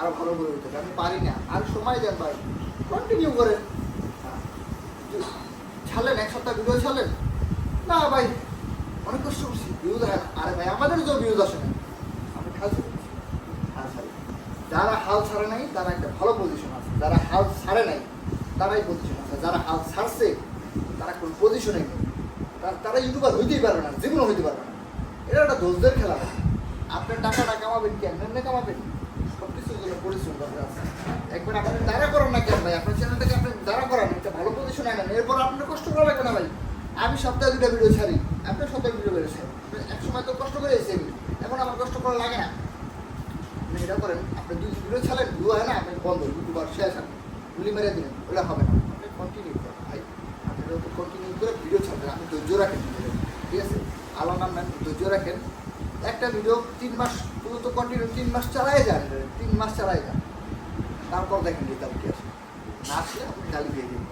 আরও ভালো করে উঠতে। আমি পারি না। আর সময় দেন ভাই কন্টিনিউ করেন। হ্যাঁ। ছাড়লেন, এক সপ্তাহ ভিডিও ছাড়লেন? না ভাই, অনেক কষ্ট করছি ভিউজ হয় আরে ভাই, আমাদের তো ভিউজ আসে না। আমি ছাড়ি। যারা হাল ছাড়ে নাই, তারা একটা ভালো পজিশন আছে। যারা হাল ছাড়ে নাই, তারাই পজিশন আছে। যারা হাল ছাড়ছে, তারা কোনো পজিশনে নেই। তারা- ইউটিউবার হইতেই পারবে না, জীবনও হইতে পারবে না। এটা একটা দোষদের খেলা আপনার টাকাটা কামাবেন কি? এমনি কামাবেন? সব কিছুর জন্য পরিশ্রম দরকার আছে। একবার আপনি দাঁড়া করেন না কেন ভাই? আপনার চ্যানেলটাকে আপনি দাঁড়া করান, একটা ভালো পজিশনে আনেন। এরপর আপনার কষ্ট করা লাগবে না ভাই। আমি সপ্তাহে দুটো ভিডিও ছাড়ি। আপনার সপ্তাহে ভিডিও বেড়ে ছাড়ি। এক সময় তো কষ্ট করে এসে এখন আমার কষ্ট করা লাগে না। আপনি এটা করেন। আপনি দুই ভিডিও ছাড়েন ভিউ হয় না, আপনি বন্ধ ইউটিউবার শেষ আপনি গুলি মেরে দিলেন ওটা হবে না। আপনি কন্টিনিউ করেন ভাই। আপনি কন্টিনিউ করে ভিডিও ছাড়বেন। আপনি ধৈর্য রাখেন। ঠিক আছে? আল্লাহ নাম ধৈর্য রাখেন। একটা ভিডিও তিন মাস পুরো কন্টিনিউ তিন মাস চালাই যান, তিন মাস চালাই যান। তারপর দেখেন রেজাল্ট কি আসে না আসলে আপনি গালি দিয়ে দিন।